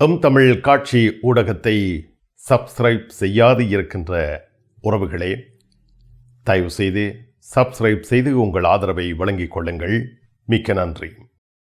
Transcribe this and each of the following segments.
M Tamil காட்சி ஊடகத்தை subscribe செய்யாது இருக்கின்ற உறவுகளே தயவு செய்து சப்ஸ்கிரைப் செய்து உங்கள் ஆதரவை வழங்கிக் கொள்ளுங்கள். மிக்க நன்றி.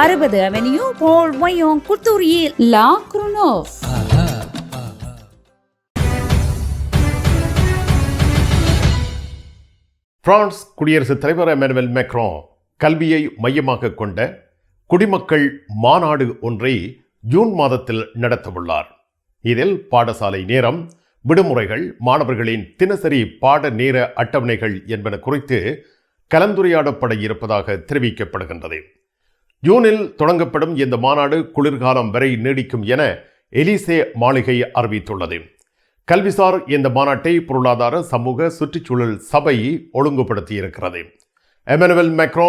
அறுபது அவென்யூ போல் வயோங் குத்தூரியில் லா குருனோவ். பிரான்ஸ் குடியரசுத் தலைவர் எமனுவல் மெக்ரோ கல்வியை மையமாக கொண்ட குடிமக்கள் மாநாடு ஒன்றை ஜூன் மாதத்தில் நடத்தவுள்ளார். இதில் பாடசாலை நேரம் விடுமுறைகள் மாணவர்களின் தினசரி பாட நேர அட்டவணைகள் என்பன குறித்து கலந்துரையாடப்பட இருப்பதாக தெரிவிக்கப்படுகின்றது. ஜூனில் தொடங்கப்படும் இந்த மாநாடு குளிர்காலம் வரை நீடிக்கும் என எலிசே மாளிகை அறிவித்துள்ளது. கல்விசார் இந்த மாநாட்டை பொருளாதார சமூக சுற்றுச்சூழல் சபை ஒழுங்குபடுத்தியிருக்கிறது. எமனுவல் மெக்ரோ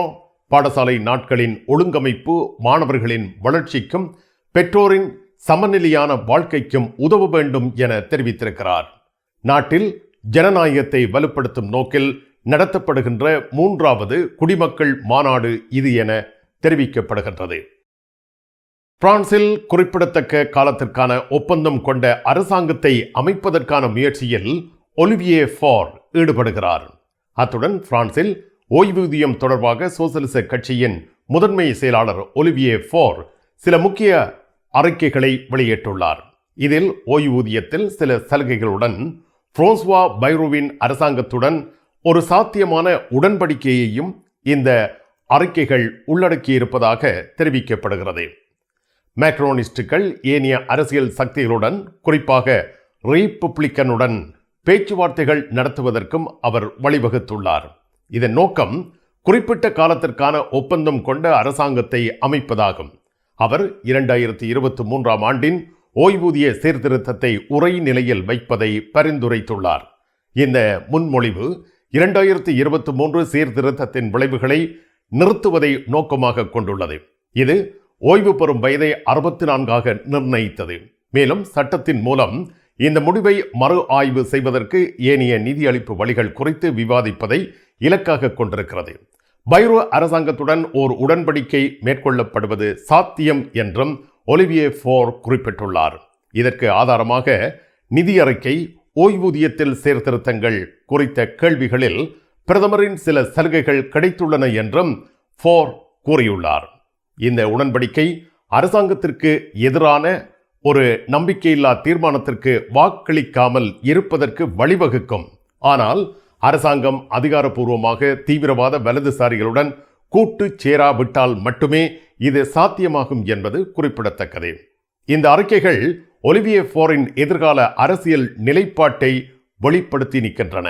பாடசாலை நாட்களின் ஒழுங்கமைப்பு மாணவர்களின் வளர்ச்சிக்கும் பெற்றோரின் சமநிலையான வாழ்க்கைக்கும் உதவ வேண்டும் என தெரிவித்திருக்கிறார். நாட்டில் ஜனநாயகத்தை வலுப்படுத்தும் நோக்கில் நடத்தப்படுகின்ற மூன்றாவது குடிமக்கள் மாநாடு இது என தெரிவிக்கப்படுகின்றது. பிரான்சில் குறிப்பிடத்தக்க காலத்திற்கான ஒப்பந்தம் கொண்ட அரசாங்கத்தை அமைப்பதற்கான முயற்சியில் ஒலிவியே ஃபார் ஈடுபடுகிறார். அத்துடன் பிரான்சில் ஓய்வூதியம் தொடர்பாக சோசலிச கட்சியின் முதன்மை செயலாளர் ஒலிவியே ஃபோர் சில முக்கிய அறிக்கைகளை வெளியிட்டுள்ளார். இதில் ஓய்வூதியத்தில் சில சலுகைகளுடன் பிரான்சுவா பைரோவின் அரசாங்கத்துடன் ஒரு சாத்தியமான உடன்படிக்கையையும் இந்த அறிக்கைகள் உள்ளடக்கியிருப்பதாக தெரிவிக்கப்படுகிறது. மேக்ரோனிஸ்டுகள் ஏனைய அரசியல் சக்திகளுடன் குறிப்பாக ரீபப்ளிக்கனுடன் பேச்சுவார்த்தைகள் நடத்துவதற்கும் அவர் வழிவகுத்துள்ளார். இதன் நோக்கம் குறிப்பிட்ட காலத்திற்கான ஒப்பந்தம் கொண்ட அரசாங்கத்தை அமைப்பதாகும். அவர் இரண்டாயிரத்தி இருபத்தி மூன்றாம் ஆண்டின் ஓய்வூதிய சீர்திருத்தத்தை உரை நிலையில் வைப்பதை பரிந்துரைத்துள்ளார். இந்த முன்மொழிவு இரண்டாயிரத்தி இருபத்தி மூன்று சீர்திருத்தத்தின் விளைவுகளை நிறுத்துவதை நோக்கமாக கொண்டுள்ளது. இது ஓய்வு பெறும் வயதை அறுபத்தி நான்காக நிர்ணயித்தது. மேலும் சட்டத்தின் மூலம் இந்த முடிவை மறு ஆய்வு செய்வதற்கு ஏனைய நிதியளிப்பு வழிகள் குறித்து விவாதிப்பதை இலக்காக கொண்டிருக்கிறது. பைரோ அரசாங்கத்துடன் ஓர் உடன்படிக்கை மேற்கொள்ளப்படுவது சாத்தியம் என்றும் ஒலிவியே ஃபோர் குறிப்பிட்டுள்ளார். இதற்கு ஆதாரமாக நிதி அறிக்கை ஓய்வூதியத்தில் சீர்திருத்தங்கள் குறித்த கேள்விகளில் பிரதமரின் சில சலுகைகள் கிடைத்துள்ளன என்றும் ஃபோர் கூறியுள்ளார். இந்த உடன்படிக்கை அரசாங்கத்திற்கு எதிரான ஒரு நம்பிக்கையில்லா தீர்மானத்திற்கு வாக்களிக்காமல் இருப்பதற்கு வழிவகுக்கும். ஆனால் அரசாங்கம் அதிகாரப்பூர்வமாக தீவிரவாத வலதுசாரிகளுடன் கூட்டு சேராவிட்டால் மட்டுமே இது சாத்தியமாகும் என்பது குறிப்பிடத்தக்கது. இந்த அறிக்கைகள் ஒலிவியே ஃபோரின் எதிர்கால அரசியல் நிலைப்பாட்டை வெளிப்படுத்தி நிற்கின்றன.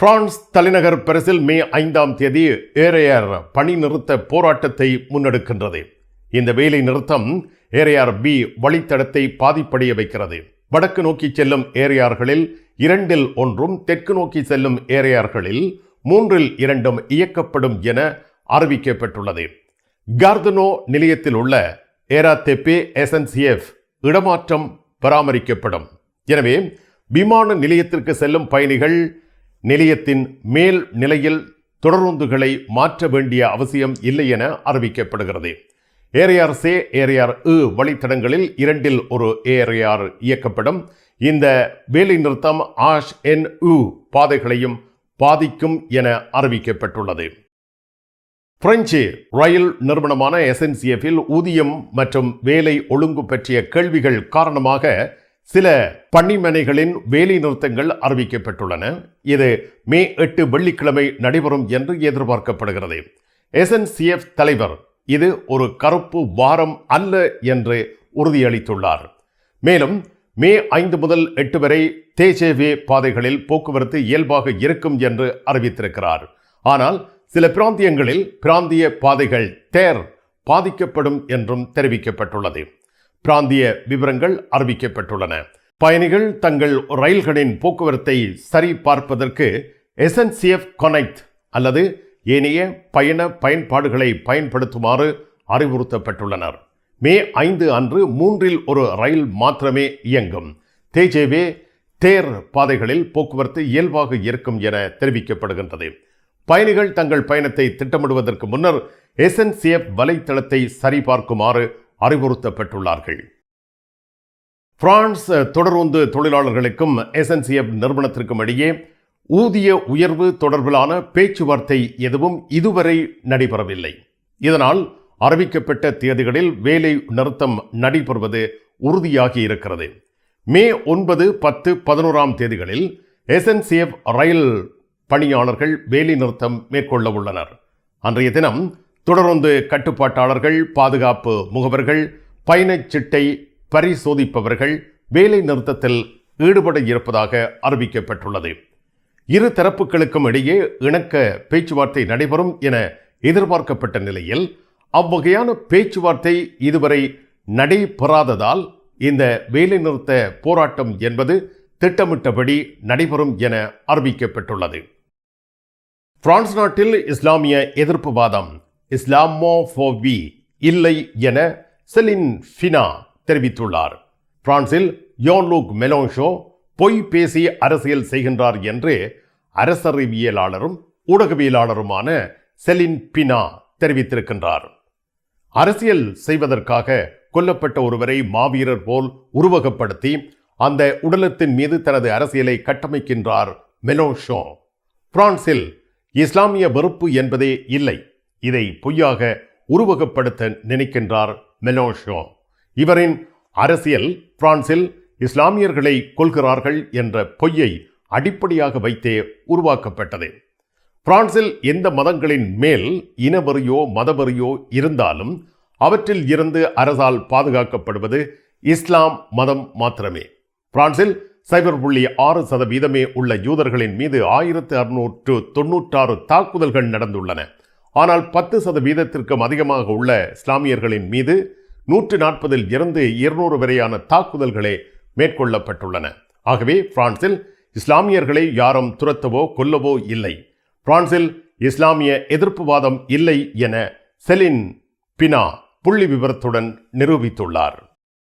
பிரான்ஸ் தலைநகர் பிரசில் மே ஐந்தாம் தேதி ஏரையார் பணி நிறுத்த போராட்டத்தை முன்னெடுக்கின்றது. இந்த வேலை நிறுத்தம் ஏரையார் பி வழித்தடத்தை பாதிப்படைய வைக்கிறது. வடக்கு நோக்கி செல்லும் ஏரியார்களில் இரண்டில் ஒன்றும் தெற்கு நோக்கி செல்லும் ஏரியார்களில் மூன்றில் இரண்டும் இயக்கப்படும் என அறிவிக்கப்பட்டுள்ளது. கார்தனோ நிலையத்தில் உள்ள ஏரா தெப்பே எஸ்என்சிஎஃப் இடமாற்றம் பராமரிக்கப்படும். எனவே விமான நிலையத்திற்கு செல்லும் பயணிகள் நிலையத்தின் மேல் நிலையில் தொடருந்துகளை மாற்ற வேண்டிய அவசியம் இல்லை என அறிவிக்கப்படுகிறது. ஏரியார் சே ஏரியார் இ வழித்தடங்களில் இரண்டில் ஒரு ஏரியார் இயக்கப்படும். இந்த வேலை நிறுத்தம் ஆஷ் என் உ பாதைகளையும் பாதிக்கும் என அறிவிக்கப்பட்டுள்ளது. பிரெஞ்சு ரயில் நிறுவனமான எஸ்என்சிஎஃபில் ஊதியம் மற்றும் வேலை ஒழுங்கு பற்றிய கேள்விகள் காரணமாக சில பணிமனைகளின் வேலை நிறுத்தங்கள் அறிவிக்கப்பட்டுள்ளன. இது மே எட்டு வெள்ளிக்கிழமை நடைபெறும் என்று எதிர்பார்க்கப்படுகிறது. எஸ்என்சிஎஃப் தலைவர் இது ஒரு கருப்பு வாரம் அல்ல என்று உறுதியளித்துள்ளார். மேலும் மே ஐந்து முதல் எட்டு வரை தேஜேவே பாதைகளில் போக்குவரத்து இயல்பாக இருக்கும் என்று அறிவித்திருக்கிறார். ஆனால் சில பிராந்தியங்களில் பிராந்திய பாதைகள் தேர் பாதிக்கப்படும் என்றும் தெரிவிக்கப்பட்டுள்ளது. பிராந்திய விவரங்கள் அறிவிக்கப்பட்டுள்ளன. பயணிகள் தங்கள் ரயில்களின் போக்குவரத்தை சரி பார்ப்பதற்கு எஸ்என்சிஎஃப் கனெக்ட் அல்லது ஏனைய பயண பயன்பாடுகளை பயன்படுத்துமாறு அறிவுறுத்தப்பட்டுள்ளனர். மே ஐந்து அன்று மூன்றில் ஒரு ரயில் மாத்திரமே இயங்கும். தேஜேவே தேர் பாதைகளில் போக்குவரத்து இயல்பாக இருக்கும் என தெரிவிக்கப்படுகின்றது. பயணிகள் தங்கள் பயணத்தை திட்டமிடுவதற்கு முன்னர் எஸ்என்சிஎஃப் வலைத்தளத்தை சரிபார்க்குமாறு அறிவுறுத்தப்பட்டுள்ளார்கள். பிரான்ஸ் தொடர்ந்து தொழிலாளர்களுக்கும் எஸ்என்சிஎஃப் நிறுவனத்திற்கும் இடையே ஊதிய உயர்வு தொடர்பிலான பேச்சுவார்த்தை எதுவும் இதுவரை நடைபெறவில்லை. இதனால் அறிவிக்கப்பட்ட தேதிகளில் வேலை நிறுத்தம் நடைபெறுவது உறுதியாகி இருக்கிறது. மே ஒன்பது பத்து பதினோராம் தேதிகளில் எஸ்என்சிஎஃப் ரயில் பணியாளர்கள் வேலை நிறுத்தம் மேற்கொள்ள உள்ளனர். அன்றைய தினம் தொடர்ந்து கட்டுப்பாட்டாளர்கள் பாதுகாப்பு முகவர்கள் பயணச்சீட்டை பரிசோதிப்பவர்கள் வேலை நிறுத்தத்தில் ஈடுபட இருப்பதாக அறிவிக்கப்பட்டுள்ளது. இரு தரப்புகளுக்கும் இடையே இணக்க பேச்சுவார்த்தை நடைபெறும் என எதிர்பார்க்கப்பட்ட நிலையில் அவ்வகையான பேச்சுவார்த்தை இதுவரை நடைபெறாததால் இந்த வேலைநிறுத்த போராட்டம் என்பது திட்டமிட்டபடி நடைபெறும் என அறிவிக்கப்பட்டுள்ளது. பிரான்ஸ் நாட்டில் இஸ்லாமிய எதிர்ப்புவாதம் இஸ்லாமோபோபி இல்லை என செலின் ஃபினா தெரிவித்துள்ளார். பிரான்சில் யோன்லூக் மெலோன்ஷோ பொய் பேசி அரசியல் செய்கின்றார் என்று அரசறிவியலாளரும் ஊடகவியலாளருமான செலின் பினா தெரிவித்திருக்கின்றார். அரசியல் செய்வதற்காக கொல்லப்பட்ட ஒருவரை மாவீரர் போல் உருவகப்படுத்தி அந்த உடலத்தின் மீது தனது அரசியலை கட்டமைக்கின்றார் மெலோஷோ பிரான்சில் இஸ்லாமிய வெறுப்பு என்பதே இல்லை. இதை பொய்யாக உருவகப்படுத்த நினைக்கின்றார் மெலோஷோ இவரின் அரசியல் பிரான்சில் இஸ்லாமியர்களை கொள்கிறார்கள் என்ற பொய்யை அடிப்படையாக வைத்தே உருவாக்கப்பட்டது. பிரான்சில் எந்த மதங்களின் மேல் இனவெறியோ மதவெறியோ இருந்தாலும் அவற்றில் இருந்து அரசால் பாதுகாக்கப்படுவது இஸ்லாம் மதம் மாத்திரமே. பிரான்சில் சைபர் புள்ளி ஆறு சதவீதமே உள்ள யூதர்களின் மீது ஆயிரத்து அறுநூற்று தொன்னூற்றாறு தாக்குதல்கள் நடந்துள்ளன. ஆனால் பத்து சதவீதத்திற்கும் அதிகமாக உள்ள இஸ்லாமியர்களின் மீது நூற்று நாற்பதில் இருந்து இருநூறு வரையான தாக்குதல்களே மேற்கொள்ளப்பட்டுள்ளன. ஆகவே பிரான்சில் இஸ்லாமியர்களை யாரும் துரத்தவோ கொல்லவோ இல்லை. பிரான்சில் இஸ்லாமிய எதிர்ப்புவாதம் இல்லை என செலின் பினா புள்ளி விவரத்துடன் நிரூபித்துள்ளார்.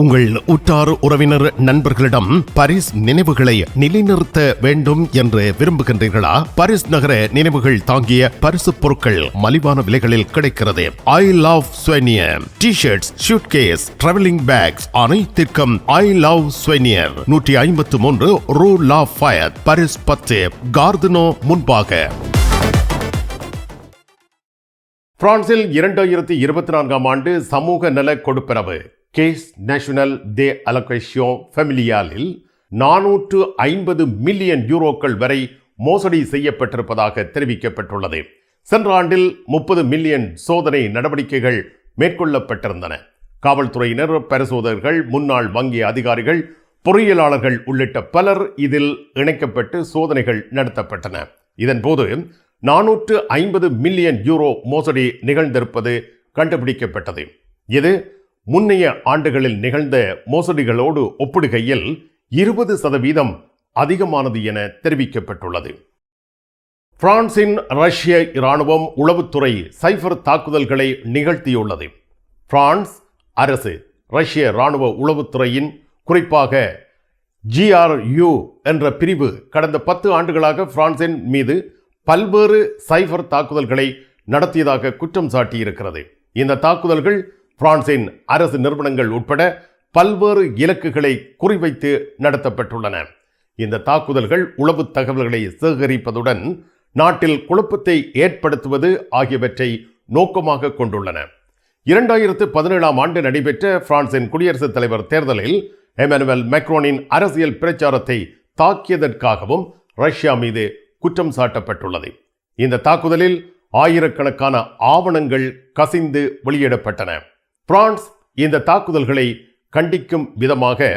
உங்கள் உற்றார் உறவினர் நண்பர்களிடம் பரிஸ் நினைவுகளை நிலைநிறுத்த வேண்டும் என்று விரும்புகின்றீர்களா? பரிஸ் நகர நினைவுகள் தாங்கிய பரிசு பொருட்கள் மலிவான விலைகளில் கிடைக்கிறது. I love souvenir T shirts suitcase travelling bags அனைத்திற்கும் ஐ லவ் ஸ்வெனியர் நூற்றி ஐம்பத்து மூன்று ரூ லா ஃபயர் பரிஸ் பத்து கார்தனோ முன்பாக. பிரான்சில் இரண்டாயிரத்தி இருபத்தி நான்காம் ஆண்டு சமூக நல கொடுப்பனவு. கேஸ் நேஷனல் தே அலகேஷியோ ஃபெமிலியாலில் நானூற்று ஐம்பது மில்லியன் யூரோக்கள் வரை மோசடி செய்யப்பட்டிருப்பதாக தெரிவிக்கப்பட்டுள்ளது. சென்ற ஆண்டில் முப்பது மில்லியன் சோதனை நடவடிக்கைகள் மேற்கொள்ளப்பட்டிருந்தன. காவல்துறையினர் பரிசோதகர்கள் முன்னாள் வங்கி அதிகாரிகள் பொறியியலாளர்கள் உள்ளிட்ட பலர் இதில் இணைக்கப்பட்டு சோதனைகள் நடத்தப்பட்டன. இதன்போது நானூற்று ஐம்பது மில்லியன் யூரோ மோசடி நிகழ்ந்திருப்பது கண்டுபிடிக்கப்பட்டது. இது முன்னைய ஆண்டுகளில் நிகழ்ந்த மோசடிகளோடு ஒப்பிடுகையில் இருபது சதவீதம் அதிகமானது என தெரிவிக்கப்பட்டுள்ளது. பிரான்சின் ரஷ்ய இராணுவம் உளவுத்துறை சைபர் தாக்குதல்களை நிகழ்த்தியுள்ளது. பிரான்ஸ் அரசு ரஷ்ய இராணுவ உளவுத்துறையின் குறிப்பாக ஜிஆர்யூ என்ற பிரிவு கடந்த பத்து ஆண்டுகளாக பிரான்சின் மீது பல்வேறு சைபர் தாக்குதல்களை நடத்தியதாக குற்றம் சாட்டியிருக்கிறது. இந்த தாக்குதல்கள் பிரான்சின் அரசு நிறுவனங்கள் உட்பட பல்வேறு இலக்குகளை குறிவைத்து நடத்தப்பட்டுள்ளன. இந்த தாக்குதல்கள் உளவு தகவல்களை சேகரிப்பதுடன் நாட்டில் குழப்பத்தை ஏற்படுத்துவது ஆகியவற்றை நோக்கமாக கொண்டுள்ளன. இரண்டாயிரத்து பதினேழாம் ஆண்டு நடைபெற்ற பிரான்சின் குடியரசுத் தலைவர் தேர்தலில் எமனுவல் மெக்ரோனின் அரசியல் பிரச்சாரத்தை தாக்கியதற்காகவும் ரஷ்யா மீது குற்றம் சாட்டப்பட்டுள்ளது. இந்த தாக்குதலில் ஆயிரக்கணக்கான ஆவணங்கள் கசிந்து வெளியிடப்பட்டன. பிரான்ஸ் இந்த தாக்குதல்களை கண்டிக்கும் விதமாக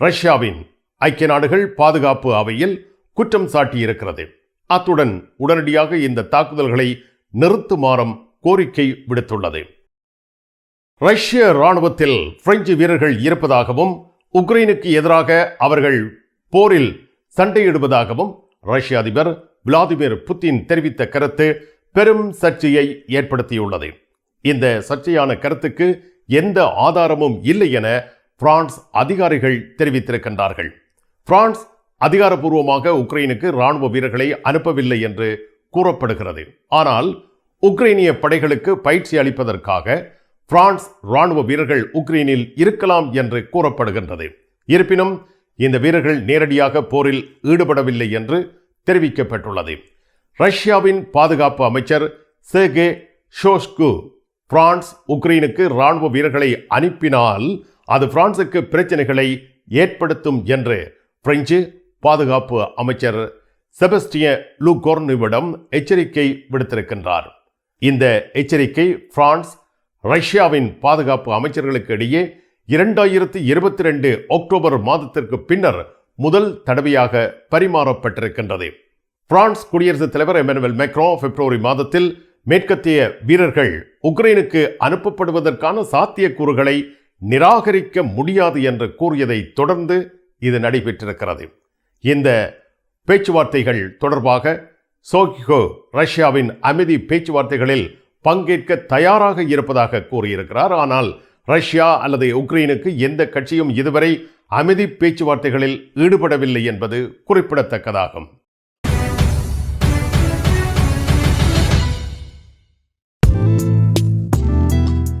ரஷ்யாவின் ஐக்கிய நாடுகள் பாதுகாப்பு அவையில் குற்றம் சாட்டியிருக்கிறது. அத்துடன் உடனடியாக இந்த தாக்குதல்களை நிறுத்துமாறும் கோரிக்கை விடுத்துள்ளது. ரஷ்ய ராணுவத்தில் பிரெஞ்சு வீரர்கள் இருப்பதாகவும் உக்ரைனுக்கு எதிராக அவர்கள் போரில் சண்டையிடுவதாகவும் ரஷ்ய அதிபர் விளாதிமிர் புட்டின் தெரிவித்த கருத்து பெரும் சர்ச்சையை ஏற்படுத்தியுள்ளது. இந்த சர்ச்சையான கருத்துக்கு எந்த ஆதாரமும் இல்லை என பிரான்ஸ் அதிகாரிகள் தெரிவித்திருக்கின்றார்கள். பிரான்ஸ் அதிகாரப்பூர்வமாக உக்ரைனுக்கு ராணுவ வீரர்களை அனுப்பவில்லை என்று கூறப்படுகிறது. ஆனால் உக்ரைனிய படைகளுக்கு பயிற்சி அளிப்பதற்காக பிரான்ஸ் ராணுவ வீரர்கள் உக்ரைனில் இருக்கலாம் என்று கூறப்படுகின்றது. இருப்பினும் இந்த வீரர்கள் நேரடியாக போரில் ஈடுபடவில்லை என்று தெரிவிக்கப்பட்டுள்ளது. ரஷ்யாவின் பாதுகாப்பு அமைச்சர் சேகே ஷோஷ்கு பிரான்ஸ் உக்ரைனுக்கு ராணுவ வீரர்களை அனுப்பினால் அது பிரான்சுக்கு பிரச்சனைகளை ஏற்படுத்தும் என்று பிரெஞ்சு பாதுகாப்பு அமைச்சர் செபஸ்டிய லூகோர்னுவிடம் எச்சரிக்கை விடுத்திருக்கின்றார். இந்த எச்சரிக்கை பிரான்ஸ் ரஷ்யாவின் பாதுகாப்பு அமைச்சர்களுக்கு இடையே இரண்டாயிரத்தி இருபத்தி ரெண்டு அக்டோபர் மாதத்திற்கு பின்னர் முதல் தடவையாக பரிமாறப்பட்டிருக்கின்றது. பிரான்ஸ் குடியரசுத் தலைவர் எமனுவல் மேக்ரோ பிப்ரவரி மாதத்தில் மேற்கத்திய வீரர்கள் உக்ரைனுக்கு அனுப்பப்படுவதற்கான சாத்தியக்கூறுகளை நிராகரிக்க முடியாது என்று கூறியதை தொடர்ந்து இது நடைபெற்றிருக்கிறது. இந்த பேச்சுவார்த்தைகள் தொடர்பாக சோகிகோ ரஷ்யாவின் அமைதி பேச்சுவார்த்தைகளில் பங்கேற்க தயாராக இருப்பதாக கூறியிருக்கிறார். ஆனால் ரஷ்யா அல்லது உக்ரைனுக்கு எந்த கட்சியும் இதுவரை அமைதி பேச்சுவார்த்தைகளில் ஈடுபடவில்லை என்பது குறிப்பிடத்தக்கதாகும்.